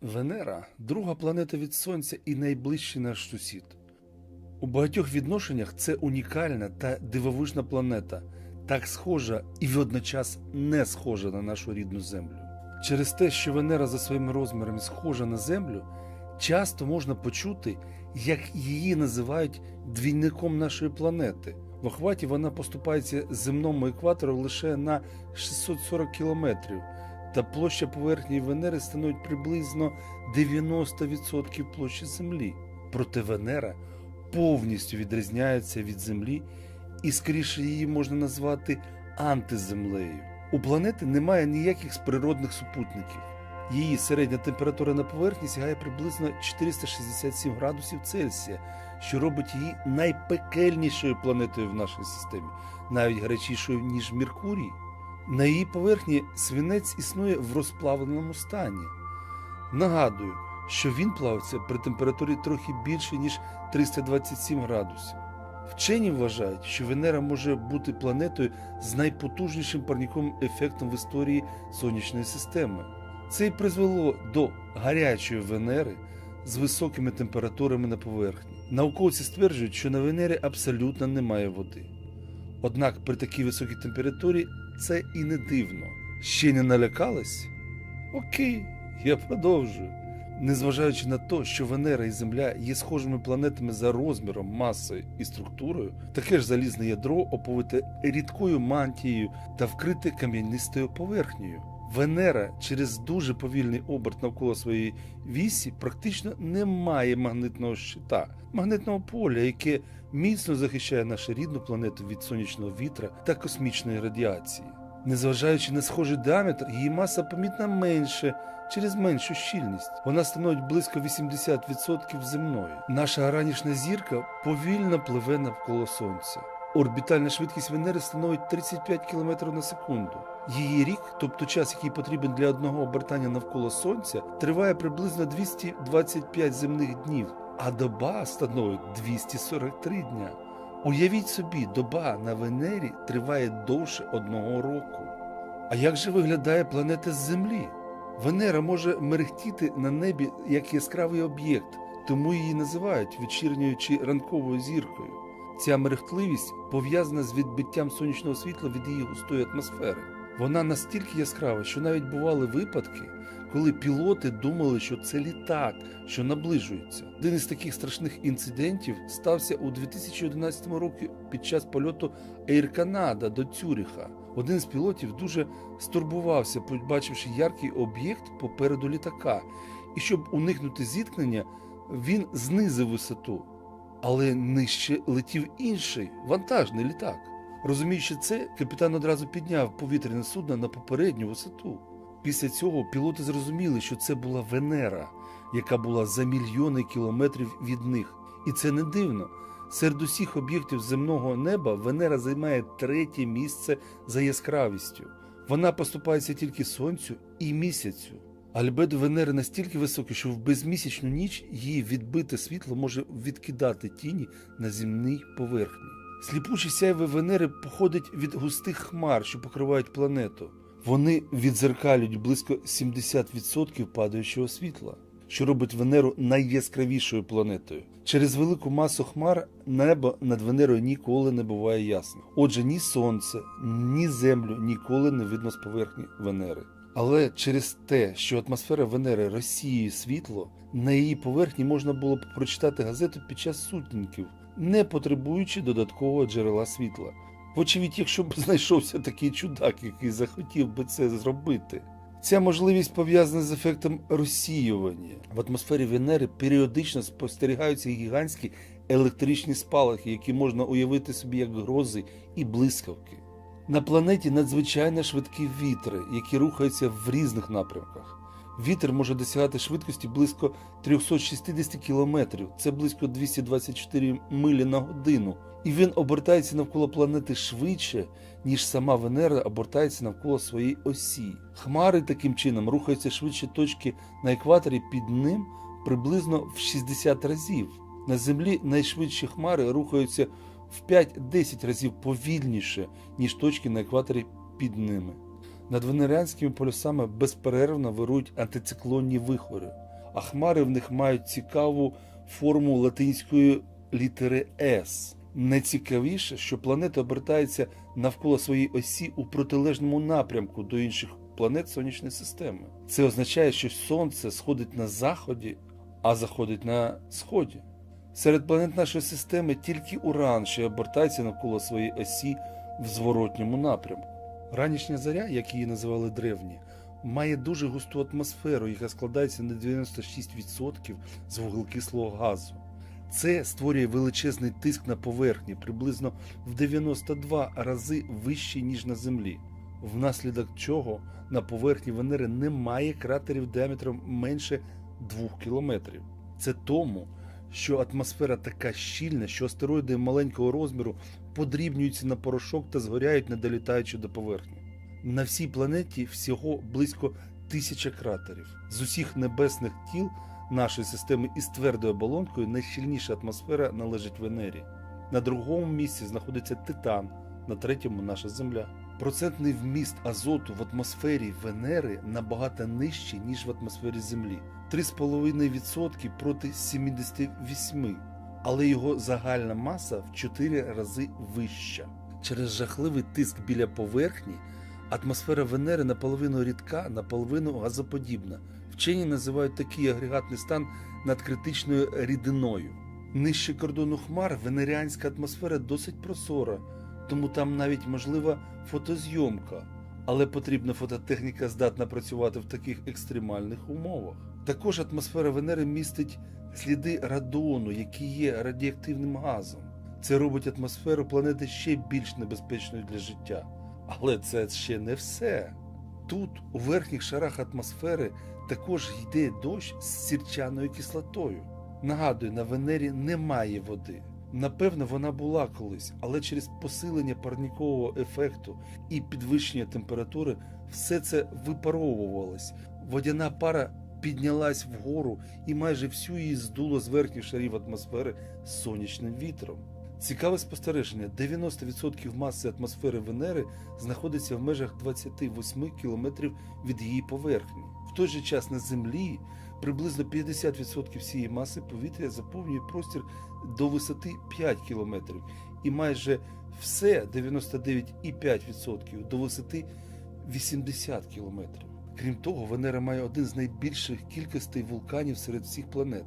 Венера друга планета від Сонця і найближчий наш сусід. У багатьох відношеннях це унікальна та дивовижна планета, так схожа і водночас не схожа на нашу рідну Землю. Через те, що Венера за своїми розмірами схожа на Землю, часто можна почути, як її називають двійником нашої планети. В охваті вона поступається земному екватору лише на 640 кілометрів, та площа поверхні Венери становить приблизно 90% площі Землі. Проте Венера повністю відрізняється від Землі, і скоріше її можна назвати антиземлею. У планети немає ніяких з природних супутників. Її середня температура на поверхні сягає приблизно 467 градусів Цельсія, що робить її найпекельнішою планетою в нашій системі, навіть гарячішою, ніж Меркурій. На її поверхні свинець існує в розплавленому стані. Нагадую, що він плавиться при температурі трохи більше, ніж 327 градусів. Вчені вважають, що Венера може бути планетою з найпотужнішим парніковим ефектом в історії сонячної системи. Це й призвело до гарячої Венери з високими температурами на поверхні. Науковці стверджують, що на Венері абсолютно немає води. Однак при такій високій температурі це і не дивно. Ще не налякались? Окей, я продовжую. Незважаючи на те, що Венера і Земля є схожими планетами за розміром, масою і структурою, таке ж залізне ядро оповите рідкою мантією та вкрите кам'янистою поверхнею. Венера через дуже повільний оберт навколо своєї вісі практично не має магнитного щита, магнитного поля, яке міцно захищає нашу рідну планету від сонячного вітра та космічної радіації. Незважаючи на схожий діаметр, її маса помітно менше через меншу щільність. Вона становить близько 80% земної. Наша ранішня зірка повільно пливе навколо Сонця. Орбітальна швидкість Венери становить 35 км на секунду. Її рік, тобто час, який потрібен для одного обертання навколо Сонця, триває приблизно 225 земних днів, а доба становить 243 дня. Уявіть собі, доба на Венері триває довше одного року. А як же виглядає планета з Землі? Венера може мерехтіти на небі як яскравий об'єкт, тому її називають вечірньою чи ранковою зіркою. Ця мерехтливість пов'язана з відбиттям сонячного світла від її густої атмосфери. Вона настільки яскрава, що навіть бували випадки, коли пілоти думали, що це літак, що наближується. Один із таких страшних інцидентів стався у 2011 році під час польоту Air Canada до Цюріха. Один з пілотів дуже стурбувався, побачивши яркий об'єкт попереду літака, і щоб уникнути зіткнення, він знизив висоту. Але нижче летів інший вантажний літак. Розуміючи це, капітан одразу підняв повітряне судно на попередню висоту. Після цього пілоти зрозуміли, що це була Венера, яка була за мільйони кілометрів від них. І це не дивно. Серед усіх об'єктів земного неба Венера займає третє місце за яскравістю. Вона поступається тільки сонцю і місяцю. Альбедо Венери настільки високе, що в безмісячну ніч її відбите світло може відкидати тіні на земній поверхні. Сліпуче сяйве Венери походить від густих хмар, що покривають планету. Вони відзеркалюють близько 70% падаючого світла, що робить Венеру найяскравішою планетою. Через велику масу хмар небо над Венерою ніколи не буває ясно. Отже, ні сонце, ні землю ніколи не видно з поверхні Венери. Але через те, що атмосфера Венери розсіює світло, на її поверхні можна було б прочитати газету під час сутінків, не потребуючи додаткового джерела світла. Вочевидь, якщо б знайшовся такий чудак, який захотів би це зробити. Ця можливість пов'язана з ефектом розсіювання. В атмосфері Венери періодично спостерігаються гігантські електричні спалахи, які можна уявити собі як грози і блискавки. На планеті надзвичайно швидкі вітри, які рухаються в різних напрямках. Вітер може досягати швидкості близько 360 км, це близько 224 милі на годину. І він обертається навколо планети швидше, ніж сама Венера обертається навколо своєї осі. Хмари таким чином рухаються швидше точки на екваторі під ним приблизно в 60 разів. На Землі найшвидші хмари рухаються в 5-10 разів повільніше, ніж точки на екваторі під ними. Над венеріанськими полюсами безперервно вирують антициклонні вихори. а хмари в них мають цікаву форму латинської літери С. Найцікавіше, що планета обертається навколо своєї осі у протилежному напрямку до інших планет сонячної системи. Це означає, що Сонце сходить на заході, а заходить на сході. Серед планет нашої системи тільки Уран, що обертається навколо своєї осі в зворотньому напрямку. Ранішня заря, як її називали древні, має дуже густу атмосферу, яка складається на 96% з вуглекислого газу. Це створює величезний тиск на поверхні, приблизно в 92 рази вищий, ніж на Землі, внаслідок чого на поверхні Венери немає кратерів діаметром менше 2 кілометрів. Це тому, що атмосфера така щільна, що астероїди маленького розміру подрібнюються на порошок та згоряють, не долітаючи до поверхні. На всій планеті всього близько тисяча кратерів. З усіх небесних тіл нашої системи із твердою оболонкою найщільніша атмосфера належить Венері. На другому місці знаходиться Титан, на третьому наша Земля. Процентний вміст азоту в атмосфері Венери набагато нижчий, ніж в атмосфері Землі 3,5% проти 78%, але його загальна маса в 4 рази вища. Через жахливий тиск біля поверхні атмосфера Венери наполовину рідка, наполовину газоподібна. Вчені називають такий агрегатний стан надкритичною рідиною. Нижче кордону хмар венеріанська атмосфера досить прозора, тому там навіть можлива фотозйомка, але потрібна фототехніка здатна працювати в таких екстремальних умовах. Також атмосфера Венери містить сліди радону, який є радіоактивним газом. Це робить атмосферу планети ще більш небезпечною для життя. Але це ще не все. Тут, у верхніх шарах атмосфери, також йде дощ з сірчаною кислотою. Нагадую, на Венері немає води. Напевно, вона була колись, але через посилення парнікового ефекту і підвищення температури все це випаровувалось. Водяна пара піднялась вгору і майже всю її здуло з верхніх шарів атмосфери сонячним вітром. Цікаве спостереження: 90% маси атмосфери Венери знаходиться в межах 28 кілометрів від її поверхні. В той же час на Землі приблизно 50% всієї маси повітря заповнює простір до висоти 5 кілометрів, і майже все 99,5% до висоти 80 кілометрів. Крім того, Венера має один з найбільших кількостей вулканів серед всіх планет.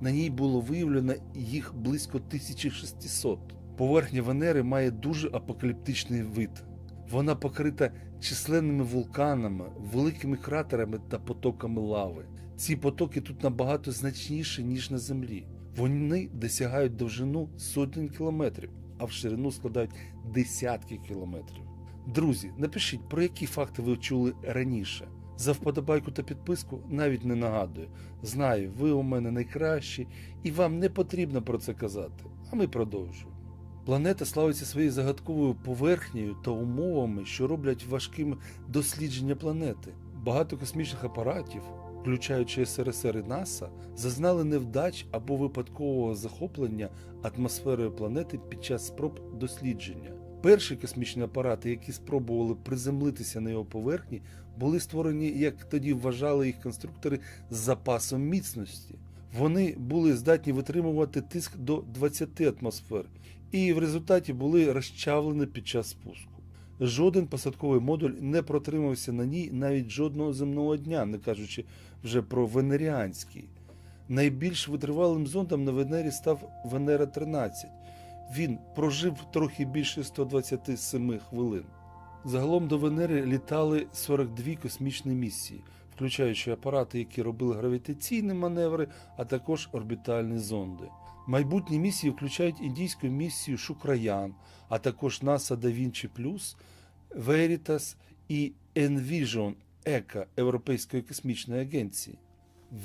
На ній було виявлено їх близько 1600. Поверхня Венери має дуже апокаліптичний вид. Вона покрита численними вулканами, великими кратерами та потоками лави. Ці потоки тут набагато значніші, ніж на Землі. Вони досягають довжину сотень кілометрів, а в ширину складають десятки кілометрів. Друзі, напишіть, про які факти ви чули раніше. За вподобайку та підписку навіть не нагадую. Знаю, ви у мене найкращі, і вам не потрібно про це казати. А ми продовжуємо. Планета славиться своєю загадковою поверхнею та умовами, що роблять важким дослідження планети. Багато космічних апаратів, включаючи СРСР і НАСА, зазнали невдач або випадкового захоплення атмосферою планети під час спроб дослідження. Перші космічні апарати, які спробували приземлитися на його поверхні, були створені, як тоді вважали їх конструктори, з запасом міцності. Вони були здатні витримувати тиск до 20 атмосфер, і в результаті були розчавлені під час спуску. Жоден посадковий модуль не протримався на ній навіть жодного земного дня, не кажучи вже про венеріанський. Найбільш витривалим зондом на Венері став Венера 13. Він прожив трохи більше 127 хвилин. Загалом до Венери літали 42 космічні місії, включаючи апарати, які робили гравітаційні маневри, а також орбітальні зонди. Майбутні місії включають індійську місію Шукраян, а також NASA Da Vinci Plus, Veritas і Envision ECA Європейської космічної агенції.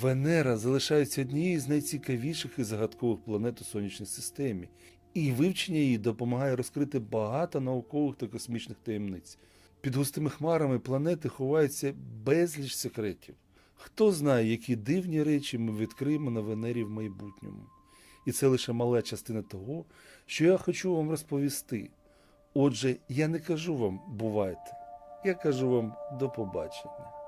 Венера залишається однією з найцікавіших і загадкових планет у сонячній системі, і вивчення її допомагає розкрити багато наукових та космічних таємниць. Під густими хмарами планети ховається безліч секретів. Хто знає, які дивні речі ми відкриємо на Венері в майбутньому. І це лише мала частина того, що я хочу вам розповісти. Отже, я не кажу вам бувайте, я кажу вам до побачення.